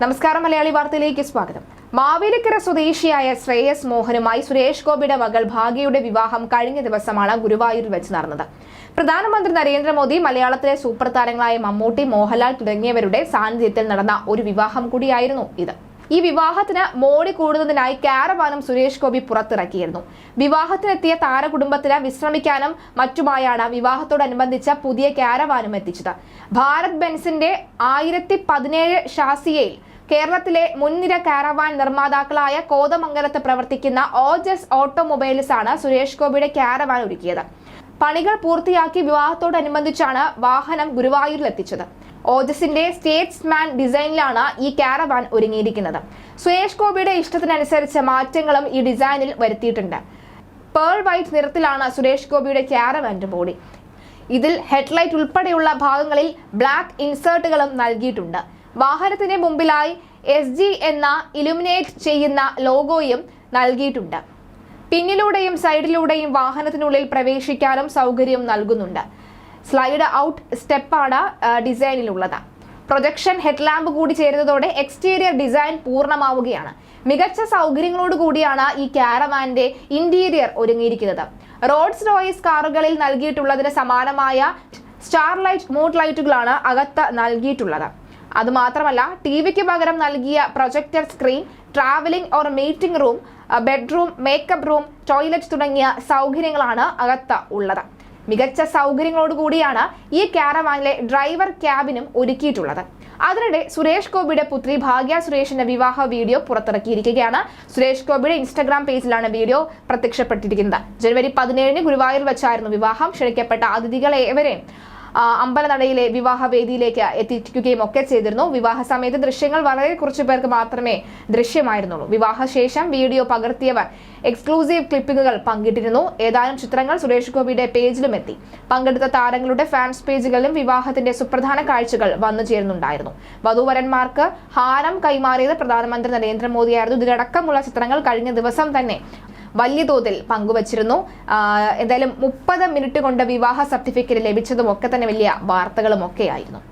നമസ്കാരം മലയാളി വാർത്തയിലേക്ക് സ്വാഗതം. മാവേലിക്കര സ്വദേശിയായ ശ്രേയസ് മോഹനുമായി സുരേഷ് ഗോപിയുടെ മകൾ ഭാഗ്യയുടെ വിവാഹം കഴിഞ്ഞ ദിവസമാണ് ഗുരുവായൂരിൽ വെച്ച് നടന്നത്. പ്രധാനമന്ത്രി നരേന്ദ്രമോദി മലയാളത്തിലെ സൂപ്പർ താരങ്ങളായ മമ്മൂട്ടി മോഹൻലാൽ തുടങ്ങിയവരുടെ സാന്നിധ്യത്തിൽ നടന്ന ഒരു വിവാഹം കൂടിയായിരുന്നു ഇത്. ഈ വിവാഹത്തിന് മോടി കൂടുന്നതിനായി കാരവാനും സുരേഷ് ഗോപി പുറത്തിറക്കിയിരുന്നു. വിവാഹത്തിനെത്തിയ താരകുടുംബത്തിന് വിശ്രമിക്കാനും മറ്റുമായാണ് വിവാഹത്തോടനുബന്ധിച്ച പുതിയ കാരവാനും എത്തിച്ചത്. ഭാരത് ബെൻസിന്റെ ആയിരത്തി പതിനേഴ് ഷാസിയയിൽ കേരളത്തിലെ മുൻനിര കാരവാൻ നിർമ്മാതാക്കളായ കോതമംഗലത്ത് പ്രവർത്തിക്കുന്ന ഓജസ് ഓട്ടോമൊബൈൽസ് ആണ് സുരേഷ് ഗോപിയുടെ കാരവാൻ ഒരുക്കിയത്. പണികൾ പൂർത്തിയാക്കി വിവാഹത്തോടനുബന്ധിച്ചാണ് വാഹനം ഗുരുവായൂരിൽ എത്തിച്ചത് ഓജസിന്റെ സ്റ്റേറ്റ്സ്മാൻ ഡിസൈനിലാണ് ഈ കാരവാൻ ഒരുങ്ങിയിരിക്കുന്നത്. സുരേഷ് ഗോപിയുടെ ഇഷ്ടത്തിനനുസരിച്ച് മാറ്റങ്ങളും ഈ ഡിസൈനിൽ വരുത്തിയിട്ടുണ്ട്. പേൾ വൈറ്റ് നിറത്തിലാണ് സുരേഷ് ഗോപിയുടെ കാരവാന്റെ ബോഡി ഇതിൽ ഹെഡ്ലൈറ്റ് ഉൾപ്പെടെയുള്ള ഭാഗങ്ങളിൽ ബ്ലാക്ക് ഇൻസേർട്ടുകളും നൽകിയിട്ടുണ്ട്. വാഹനത്തിന് മുമ്പിലായി എസ് ജി എന്ന ഇലുമിനേറ്റ് ചെയ്യുന്ന ലോഗോയും നൽകിയിട്ടുണ്ട്. പിന്നിലൂടെയും സൈഡിലൂടെയും വാഹനത്തിനുള്ളിൽ പ്രവേശിക്കാനും സൗകര്യം നൽകുന്നുണ്ട്. സ്ലൈഡ് ഔട്ട് സ്റ്റെപ്പാണ് ഡിസൈനിലുള്ളത് പ്രൊജക്ഷൻ ഹെഡ്ലാമ്പ് കൂടി ചേരുന്നതോടെ എക്സ്റ്റീരിയർ ഡിസൈൻ പൂർണമാവുകയാണ്. മികച്ച സൗകര്യങ്ങളോട് കൂടിയാണ് ഈ കാരവാന്റെ ഇന്റീരിയർ ഒരുങ്ങിയിരിക്കുന്നത്. റോഡ്സ് റോയിസ് കാറുകളിൽ നൽകിയിട്ടുള്ളതിന് സമാനമായ സ്റ്റാർലൈറ്റ് മൂഡ് ലൈറ്റുകളാണ് അകത്ത് നൽകിയിട്ടുള്ളത്. അതുമാത്രമല്ല ടി വിക്ക് പകരം നൽകിയ projector screen travelling or meeting room bedroom makeup room toilet തുടങ്ങിയ സൗകര്യങ്ങളാണ് അകത്ത് ഉള്ളത്. മികച്ച സൗകര്യങ്ങളോടുകൂടിയാണ് ഈ കാരവാനിലെ ഡ്രൈവർ ക്യാബിനും ഒരുക്കിയിട്ടുള്ളത്. അതിനിടെ സുരേഷ് ഗോപിയുടെ പുത്രി ഭാഗ്യ സുരേഷിന്റെ വിവാഹ വീഡിയോ പുറത്തിറക്കിയിരിക്കുകയാണ്. സുരേഷ് ഗോപിയുടെ ഇൻസ്റ്റാഗ്രാം പേജിലാണ് വീഡിയോ പ്രത്യക്ഷപ്പെട്ടിരിക്കുന്നത്. ജനുവരി പതിനേഴിന് ഗുരുവായൂർ വെച്ചായിരുന്നു വിവാഹം. ക്ഷണിക്കപ്പെട്ട അതിഥികളെ ഏവരെയും ആ, അമ്പലനടയിലെ വിവാഹ വേദിയിലേക്ക് എത്തിക്കുകയും ഒക്കെ ചെയ്തിരുന്നു. വിവാഹ സമയത്ത് ദൃശ്യങ്ങൾ വളരെ കുറച്ചു പേർക്ക് മാത്രമേ ദൃശ്യമായിരുന്നുള്ളൂ. വിവാഹശേഷം വീഡിയോ പകർത്തിയവർ എക്സ്ക്ലൂസീവ് ക്ലിപ്പിങ്ങുകൾ പങ്കിട്ടിരുന്നു. ഏതാനും ചിത്രങ്ങൾ സുരേഷ് ഗോപിയുടെ പേജിലും എത്തി. പങ്കെടുത്ത താരങ്ങളുടെ ഫാൻസ് പേജുകളിലും വിവാഹത്തിന്റെ സുപ്രധാന കാഴ്ചകൾ വന്നു ചേരുന്നുണ്ടായിരുന്നു. വധുവരന്മാർക്ക് ഹാരം കൈമാറിയത് പ്രധാനമന്ത്രി നരേന്ദ്രമോദിയായിരുന്നു. ഇതിലടക്കമുള്ള ചിത്രങ്ങൾ കഴിഞ്ഞ ദിവസം തന്നെ വലിയ തോതിൽ പങ്കുവച്ചിരുന്നു. എന്തായാലും മുപ്പത് മിനിറ്റ് കൊണ്ട് വിവാഹ സർട്ടിഫിക്കറ്റ് ലഭിച്ചതും ഒക്കെ തന്നെ വലിയ വാർത്തകളും ഒക്കെ ആയിരുന്നു